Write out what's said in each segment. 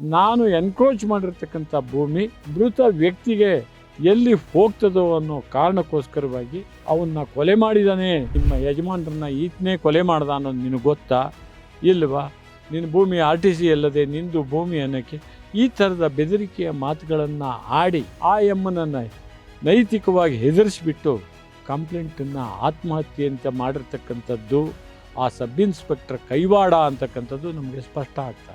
ನಾನು ಎನ್ಕ್ರೋಚ್ ಮಾಡಿರ್ತಕ್ಕಂಥ ಭೂಮಿ ಮೃತ ವ್ಯಕ್ತಿಗೆ ಎಲ್ಲಿ ಹೋಗ್ತದೋ ಅನ್ನೋ ಕಾರಣಕ್ಕೋಸ್ಕರವಾಗಿ ಅವನ್ನ ಕೊಲೆ ಮಾಡಿದಾನೆ. ನಿಮ್ಮ ಯಜಮಾನರನ್ನ ಈತನೇ ಕೊಲೆ ಮಾಡ್ದ ಅನ್ನೋದು ನಿನಗೆ ಗೊತ್ತಾ? ಇಲ್ವಾ? ನಿನ್ನ ಭೂಮಿ ಆರ್ ಟಿ ಸಿ ಅಲ್ಲದೆ ನಿಂದು ಭೂಮಿ ಅನ್ನೋಕ್ಕೆ ಈ ಥರದ ಬೆದರಿಕೆಯ ಮಾತುಗಳನ್ನು ಆಡಿ ಆ ಎಮ್ಮನನ್ನು ನೈತಿಕವಾಗಿ ಹೆದರಿಸಿಬಿಟ್ಟು ಕಂಪ್ಲೇಂಟನ್ನು ಆತ್ಮಹತ್ಯೆ ಅಂತ ಮಾಡಿರ್ತಕ್ಕಂಥದ್ದು, ಆ ಸಬ್ ಇನ್ಸ್ಪೆಕ್ಟರ್ ಕೈವಾಡ ಅಂತಕ್ಕಂಥದ್ದು ನಮಗೆ ಸ್ಪಷ್ಟ ಆಗ್ತಾ.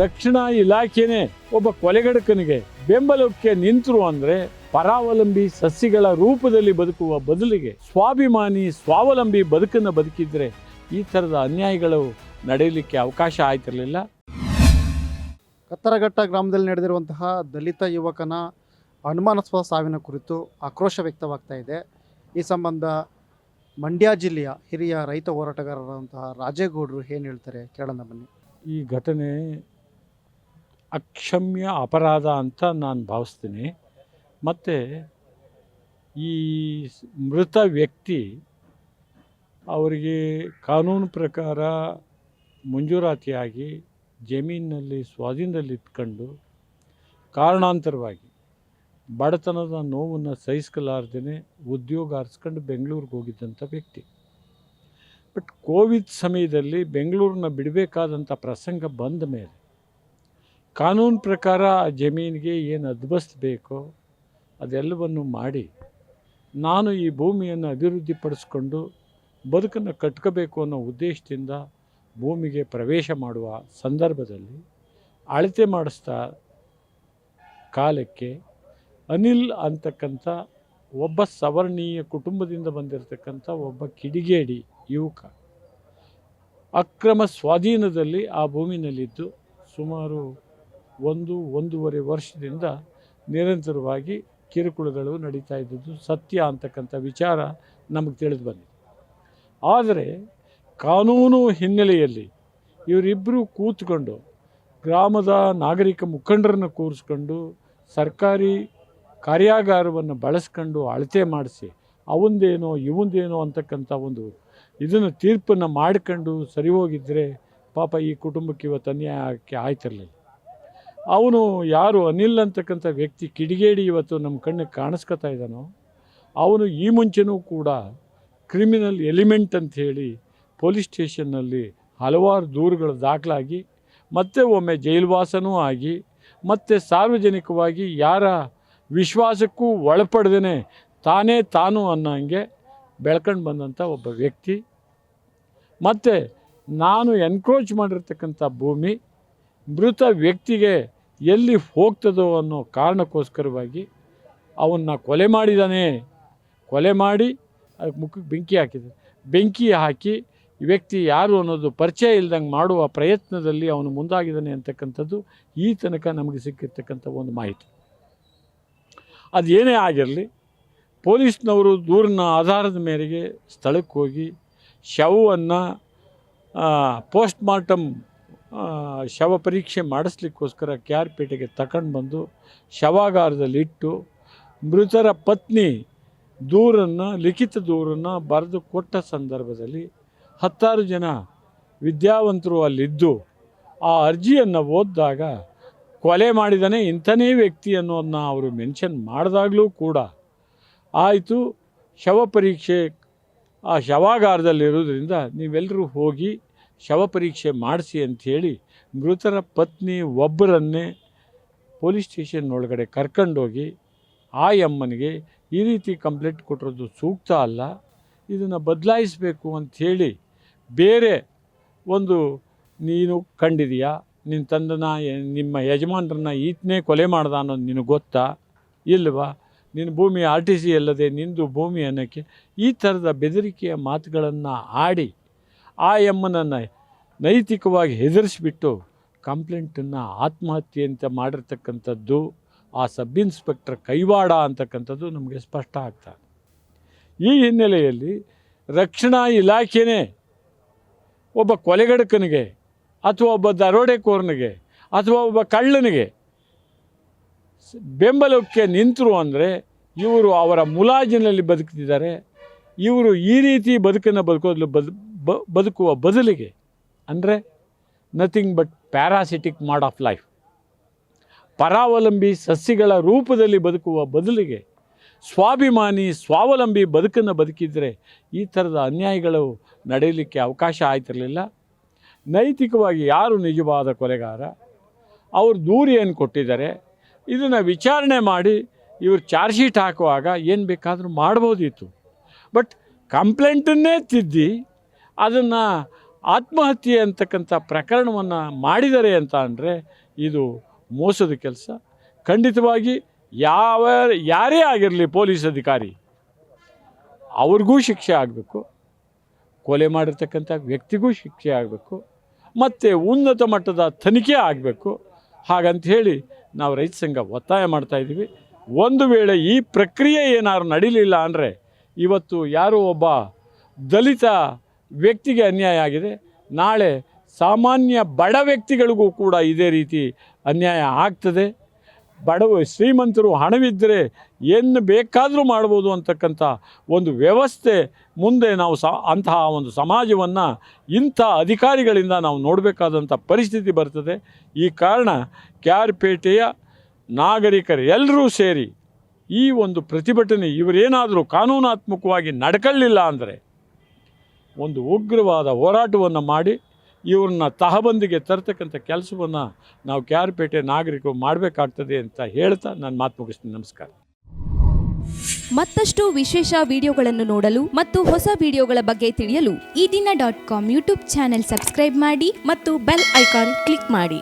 ರಕ್ಷಣಾ ಇಲಾಖೆನೇ ಒಬ್ಬ ಕೊಲೆಗಡಕನಿಗೆ ಬೆಂಬಲಕ್ಕೆ ನಿಂತರು ಅಂದರೆ ಪರಾವಲಂಬಿ ಸಸ್ಯಗಳ ರೂಪದಲ್ಲಿ ಬದುಕುವ ಬದಲಿಗೆ ಸ್ವಾಭಿಮಾನಿ ಸ್ವಾವಲಂಬಿ ಬದುಕನ್ನು ಬದುಕಿದ್ರೆ ಈ ಥರದ ಅನ್ಯಾಯಗಳು ನಡೆಯಲಿಕ್ಕೆ ಅವಕಾಶ ಆಯ್ತಿರಲಿಲ್ಲ. ಕತ್ತರಘಟ್ಟ ಗ್ರಾಮದಲ್ಲಿ ನಡೆದಿರುವಂತಹ ದಲಿತ ಯುವಕನ ಅನುಮಾನಾಸ್ಪದ ಸಾವಿನ ಕುರಿತು ಆಕ್ರೋಶ ವ್ಯಕ್ತವಾಗ್ತಾ ಇದೆ. ಈ ಸಂಬಂಧ ಮಂಡ್ಯ ಜಿಲ್ಲೆಯ ಹಿರಿಯ ರೈತ ಹೋರಾಟಗಾರರಾದಂತಹ ರಾಜೇಗೌಡರು ಏನು ಹೇಳ್ತಾರೆ? ಕೇಳೋಣ ಬನ್ನಿ. ಈ ಘಟನೆ ಅಕ್ಷಮ್ಯ ಅಪರಾಧ ಅಂತ ನಾನು ಭಾವಿಸ್ತೀನಿ. ಮತ್ತು ಈ ಮೃತ ವ್ಯಕ್ತಿ ಅವರಿಗೆ ಕಾನೂನು ಪ್ರಕಾರ ಮಂಜೂರಾತಿಯಾಗಿ ಜಮೀನಿನಲ್ಲಿ ಸ್ವಾಧೀನದಲ್ಲಿ ಇಟ್ಕೊಂಡು ಕಾರಣಾಂತರವಾಗಿ ಬಡತನದ ನೋವನ್ನು ಸಹಿಸ್ಕಲಾರ್ದೇ ಉದ್ಯೋಗ ಅರ್ಸ್ಕೊಂಡು ಬೆಂಗಳೂರಿಗೆ ಹೋಗಿದ್ದಂಥ ವ್ಯಕ್ತಿ. ಬಟ್ ಕೋವಿಡ್ ಸಮಯದಲ್ಲಿ ಬೆಂಗಳೂರನ್ನ ಬಿಡಬೇಕಾದಂಥ ಪ್ರಸಂಗ ಬಂದ ಮೇಲೆ ಕಾನೂನು ಪ್ರಕಾರ ಆ ಜಮೀನಿಗೆ ಏನು ಅದ್ಬಸ್ತ್ ಬೇಕೋ ಅದೆಲ್ಲವನ್ನು ಮಾಡಿ ನಾನು ಈ ಭೂಮಿಯನ್ನು ಅಭಿವೃದ್ಧಿಪಡಿಸ್ಕೊಂಡು ಬದುಕನ್ನು ಕಟ್ಕೋಬೇಕು ಅನ್ನೋ ಉದ್ದೇಶದಿಂದ ಭೂಮಿಗೆ ಪ್ರವೇಶ ಮಾಡುವ ಸಂದರ್ಭದಲ್ಲಿ ಅಳತೆ ಮಾಡಿಸ್ತಾ ಕಾಲಕ್ಕೆ ಅನಿಲ್ ಅಂತಕ್ಕಂಥ ಒಬ್ಬ ಸವರ್ಣೀಯ ಕುಟುಂಬದಿಂದ ಬಂದಿರತಕ್ಕಂಥ ಒಬ್ಬ ಕಿಡಿಗೇಡಿ ಯುವಕ. ಅಕ್ರಮ ಸ್ವಾಧೀನದಲ್ಲಿ ಆ ಭೂಮಿನಲ್ಲಿದ್ದು ಸುಮಾರು ಒಂದು, ಒಂದೂವರೆ ವರ್ಷದಿಂದ ನಿರಂತರವಾಗಿ ಕಿರುಕುಳಗಳು ನಡೀತಾ ಇದ್ದದ್ದು ಸತ್ಯ ಅಂತಕ್ಕಂಥ ವಿಚಾರ ನಮಗೆ ತಿಳಿದು ಬಂದಿದೆ. ಆದರೆ ಕಾನೂನು ಹಿನ್ನೆಲೆಯಲ್ಲಿ ಇವರಿಬ್ಬರು ಕೂತ್ಕೊಂಡು ಗ್ರಾಮದ ನಾಗರಿಕ ಮುಖಂಡರನ್ನು ಕೂರಿಸ್ಕೊಂಡು ಸರ್ಕಾರಿ ಕಾರ್ಯಾಗಾರವನ್ನು ಬಳಸ್ಕೊಂಡು ಅಳತೆ ಮಾಡಿಸಿ ಅವಂದೇನೋ ಇವಂದೇನೋ ಅಂತಕ್ಕಂಥ ಒಂದು ಇದನ್ನು ತೀರ್ಪನ್ನು ಮಾಡ್ಕೊಂಡು ಸರಿ ಹೋಗಿದ್ದರೆ ಪಾಪ ಈ ಕುಟುಂಬಕ್ಕೆ ಇವತ್ತು ಅನ್ಯಾಯಕ್ಕೆ ಆಯ್ತಿರಲಿಲ್ಲ. ಅವನು ಯಾರು ಅನಿಲ್ ಅಂತಕ್ಕಂಥ ವ್ಯಕ್ತಿ ಕಿಡಿಗೇಡಿ ಇವತ್ತು ನಮ್ಮ ಕಣ್ಣಿಗೆ ಕಾಣಿಸ್ಕೊತಾ ಇದ್ದಾನೋ, ಅವನು ಈ ಮುಂಚೆನೂ ಕೂಡ ಕ್ರಿಮಿನಲ್ ಎಲಿಮೆಂಟ್ ಅಂತ ಹೇಳಿ ಪೊಲೀಸ್ ಸ್ಟೇಷನ್ನಲ್ಲಿ ಹಲವಾರು ದೂರುಗಳು ದಾಖಲಾಗಿ, ಮತ್ತೆ ಒಮ್ಮೆ ಜೈಲುವಾಸನೂ ಆಗಿ, ಮತ್ತೆ ಸಾರ್ವಜನಿಕವಾಗಿ ಯಾರ ವಿಶ್ವಾಸಕ್ಕೂ ಒಳಪಡ್ದೇ ತಾನೇ ತಾನು ಅನ್ನೋಂಗೆ ಬೆಳ್ಕೊಂಡು ಬಂದಂಥ ಒಬ್ಬ ವ್ಯಕ್ತಿ. ಮತ್ತು ನಾನು ಎನ್ಕ್ರೋಚ್ ಮಾಡಿರ್ತಕ್ಕಂಥ ಭೂಮಿ ಮೃತ ವ್ಯಕ್ತಿಗೆ ಎಲ್ಲಿ ಹೋಗ್ತದೋ ಅನ್ನೋ ಕಾರಣಕ್ಕೋಸ್ಕರವಾಗಿ ಅವನ್ನ ಕೊಲೆ ಮಾಡಿದಾನೆ. ಕೊಲೆ ಮಾಡಿ ಅದಕ್ಕೆ ಮುಖಕ್ಕೆ ಬೆಂಕಿ ಹಾಕಿದೆ. ಬೆಂಕಿ ಹಾಕಿ ವ್ಯಕ್ತಿ ಯಾರು ಅನ್ನೋದು ಪರಿಚಯ ಇಲ್ದಂಗೆ ಮಾಡುವ ಪ್ರಯತ್ನದಲ್ಲಿ ಅವನು ಮುಂದಾಗಿದ್ದಾನೆ ಅಂತಕ್ಕಂಥದ್ದು ಈ ತನಕ ನಮಗೆ ಸಿಕ್ಕಿರ್ತಕ್ಕಂಥ ಒಂದು ಮಾಹಿತಿ. ಅದು ಏನೇ ಆಗಿರಲಿ, ಪೊಲೀಸ್ನವರು ದೂರಿನ ಆಧಾರದ ಮೇರೆಗೆ ಸ್ಥಳಕ್ಕೆ ಹೋಗಿ ಶವವನ್ನು ಪೋಸ್ಟ್ ಮಾರ್ಟಮ್ ಶವ ಪರೀಕ್ಷೆ ಮಾಡಿಸ್ಲಿಕ್ಕೋಸ್ಕರ ಕೆ ಆರ್ ಪೇಟೆಗೆ ತಗೊಂಡು ಬಂದು ಶವಾಗಾರದಲ್ಲಿ ಇಟ್ಟು ಮೃತರ ಪತ್ನಿ ದೂರನ್ನು, ಲಿಖಿತ ದೂರನ್ನು ಬರೆದು ಕೊಟ್ಟ ಸಂದರ್ಭದಲ್ಲಿ ಹತ್ತಾರು ಜನ ವಿದ್ಯಾವಂತರು ಅಲ್ಲಿದ್ದು ಆ ಅರ್ಜಿಯನ್ನು ಓದಿದಾಗ ಕೊಲೆ ಮಾಡಿದಾನೆ ಇಂಥನೇ ವ್ಯಕ್ತಿ ಅನ್ನೋದನ್ನ ಅವರು ಮೆನ್ಷನ್ ಮಾಡಿದಾಗಲೂ ಕೂಡ ಆಯಿತು. ಶವ ಪರೀಕ್ಷೆ ಆ ಶವಾಗಾರದಲ್ಲಿರೋದ್ರಿಂದ ನೀವೆಲ್ಲರೂ ಹೋಗಿ ಶವ ಪರೀಕ್ಷೆ ಮಾಡಿಸಿ ಅಂಥೇಳಿ ಮೃತರ ಪತ್ನಿ ಒಬ್ಬರನ್ನೇ ಪೊಲೀಸ್ ಸ್ಟೇಷನ್ ಒಳಗಡೆ ಕರ್ಕೊಂಡೋಗಿ ಆ ಎಮ್ಮನಿಗೆ ಈ ರೀತಿ ಕಂಪ್ಲೇಂಟ್ ಕೊಟ್ಟಿರೋದು ಸೂಕ್ತ ಅಲ್ಲ, ಇದನ್ನು ಬದಲಾಯಿಸಬೇಕು ಅಂಥೇಳಿ ಬೇರೆ ಒಂದು ನೀನು ಕಂಡಿದೆಯಾ? ನಿನ್ನ ತಂದನ, ನಿಮ್ಮ ಯಜಮಾನರನ್ನ ಈತನೇ ಕೊಲೆ ಮಾಡ್ದ ಅನ್ನೋದು ನಿನಗೆ ಗೊತ್ತಾ? ಇಲ್ವಾ? ನಿನ್ನ ಭೂಮಿ ಆರ್ ಟಿ ಸಿ ಅಲ್ಲದೆ ನಿಂದು ಭೂಮಿ ಅನ್ನೋಕ್ಕೆ ಈ ಥರದ ಬೆದರಿಕೆಯ ಮಾತುಗಳನ್ನು ಆಡಿ ಆ ಎಮ್ಮನನ್ನು ನೈತಿಕವಾಗಿ ಹೆದರಿಸಿಬಿಟ್ಟು ಕಂಪ್ಲೇಂಟನ್ನು ಆತ್ಮಹತ್ಯೆ ಅಂತ ಮಾಡಿರ್ತಕ್ಕಂಥದ್ದು, ಆ ಸಬ್ ಇನ್ಸ್ಪೆಕ್ಟರ್ ಕೈವಾಡ ಅಂತಕ್ಕಂಥದ್ದು ನಮಗೆ ಸ್ಪಷ್ಟ ಆಗ್ತಾ ಈ ಹಿನ್ನೆಲೆಯಲ್ಲಿ ರಕ್ಷಣಾ ಇಲಾಖೆನೇ ಒಬ್ಬ ಕೊಲೆಗಡಕನಿಗೆ ಅಥವಾ ಒಬ್ಬ ದರೋಡೆಕೋರನಿಗೆ ಅಥವಾ ಒಬ್ಬ ಕಳ್ಳನಿಗೆ ಬೆಂಬಲಕ್ಕೆ ನಿಂತರು ಅಂದರೆ ಇವರು ಅವರ ಮುಲಾಜಿನಲ್ಲಿ ಬದುಕ್ತಿದ್ದಾರೆ. ಇವರು ಈ ರೀತಿ ಬದುಕನ್ನು ಬದುಕೋದ್ಲು ಬದು ಬ- ಬದುಕುವ ಬದಲಿಗೆ, ಅಂದರೆ nothing but parasitic mode of life ಪರಾವಲಂಬಿ ಸಸ್ಯಗಳ ರೂಪದಲ್ಲಿ ಬದುಕುವ ಬದಲಿಗೆ, ಸ್ವಾಭಿಮಾನಿ, ಸ್ವಾವಲಂಬಿ ಬದುಕನ್ನು ಬದುಕಿದರೆ ಈ ಥರದ ಅನ್ಯಾಯಗಳು ನಡೆಯಲಿಕ್ಕೆ ಅವಕಾಶ ಆಯ್ತಿರಲಿಲ್ಲ. ನೈತಿಕವಾಗಿ ಯಾರು ನಿಜವಾದ ಕೊಲೆಗಾರ? ಅವರು ದೂರು ಏನು ಕೊಟ್ಟಿದ್ದಾರೆ. ಇದನ್ನು ವಿಚಾರಣೆ ಮಾಡಿ ಇವರು ಚಾರ್ಜ್ ಶೀಟ್ ಹಾಕುವಾಗ ಏನು ಬೇಕಾದರೂ ಮಾಡ್ಬೋದಿತ್ತು. ಬಟ್ ಕಂಪ್ಲೇಂಟನ್ನೇ ತಿದ್ದಿ ಅದನ್ನು ಆತ್ಮಹತ್ಯೆ ಅಂತಕ್ಕಂಥ ಪ್ರಕರಣವನ್ನು ಮಾಡಿದರೆ ಅಂತ ಅಂದರೆ ಇದು ಮೋಸದ ಕೆಲಸ. ಖಂಡಿತವಾಗಿ ಯಾವ, ಯಾರೇ ಆಗಿರಲಿ ಪೊಲೀಸ್ ಅಧಿಕಾರಿ, ಅವ್ರಿಗೂ ಶಿಕ್ಷೆ ಆಗಬೇಕು. ಕೊಲೆ ಮಾಡಿರ್ತಕ್ಕಂಥ ವ್ಯಕ್ತಿಗೂ ಶಿಕ್ಷೆ ಆಗಬೇಕು. ಮತ್ತು ಉನ್ನತ ಮಟ್ಟದ ತನಿಖೆ ಆಗಬೇಕು. ಹಾಗಂತ ಹೇಳಿ ನಾವು ರೈತ ಸಂಘ ಒತ್ತಾಯ ಮಾಡ್ತಾಯಿದ್ದೀವಿ ಒಂದು ವೇಳೆ ಈ ಪ್ರಕ್ರಿಯೆ ಏನಾದ್ರು ನಡೀಲಿಲ್ಲ ಅಂದರೆ ಇವತ್ತು ಯಾರೋ ಒಬ್ಬ ದಲಿತ ವ್ಯಕ್ತಿಗೆ ಅನ್ಯಾಯ ಆಗಿದೆ. ನಾಳೆ ಸಾಮಾನ್ಯ ಬಡ ವ್ಯಕ್ತಿಗಳಿಗೂ ಕೂಡ ಇದೇ ರೀತಿ ಅನ್ಯಾಯ ಆಗ್ತದೆ. ಬಡವ ಶ್ರೀಮಂತರು ಹಣವಿದ್ದರೆ ಏನು ಬೇಕಾದರೂ ಮಾಡ್ಬೋದು ಅಂತಕ್ಕಂಥ ಒಂದು ವ್ಯವಸ್ಥೆ ಮುಂದೆ ನಾವು ಸ, ಅಂತಹ ಒಂದು ಸಮಾಜವನ್ನು ಇಂಥ ಅಧಿಕಾರಿಗಳಿಂದ ನಾವು ನೋಡಬೇಕಾದಂಥ ಪರಿಸ್ಥಿತಿ ಬರ್ತದೆ. ಈ ಕಾರಣ ಕ್ಯಾರ್ಪೇಟೆಯ ನಾಗರಿಕರು ಎಲ್ಲರೂ ಸೇರಿ ಈ ಒಂದು ಪ್ರತಿಭಟನೆ ಇವರೇನಾದರೂ ಕಾನೂನಾತ್ಮಕವಾಗಿ ನಡ್ಕೊಳ್ಳಿಲ್ಲ ಅಂದರೆ ಒಂದು ಉಗ್ರವಾದ ಹೋರಾಟವನ್ನು ಮಾಡಿ ಇವ್ರನ್ನ ತಹಬಂದಿಗೆ ತರ್ತಕ್ಕಂಥ ಕೆಲಸವನ್ನು ನಾವು ಕೆ ಆರ್ ಪೇಟೆ ನಾಗರಿಕರು ಮಾಡಬೇಕಾಗ್ತದೆ ಅಂತ ಹೇಳ್ತಾ ನಾನು ಮಾತು ಮುಗಿಸ್ತೀನಿ. ನಮಸ್ಕಾರ. ಮತ್ತಷ್ಟು ವಿಶೇಷ ವಿಡಿಯೋಗಳನ್ನು ನೋಡಲು ಮತ್ತು ಹೊಸ ವಿಡಿಯೋಗಳ ಬಗ್ಗೆ ತಿಳಿಯಲು Eedina dot com YouTube channel subscribe ಮಾಡಿ ಮತ್ತು ಬೆಲ್ ಐಕಾನ್ ಕ್ಲಿಕ್ ಮಾಡಿ.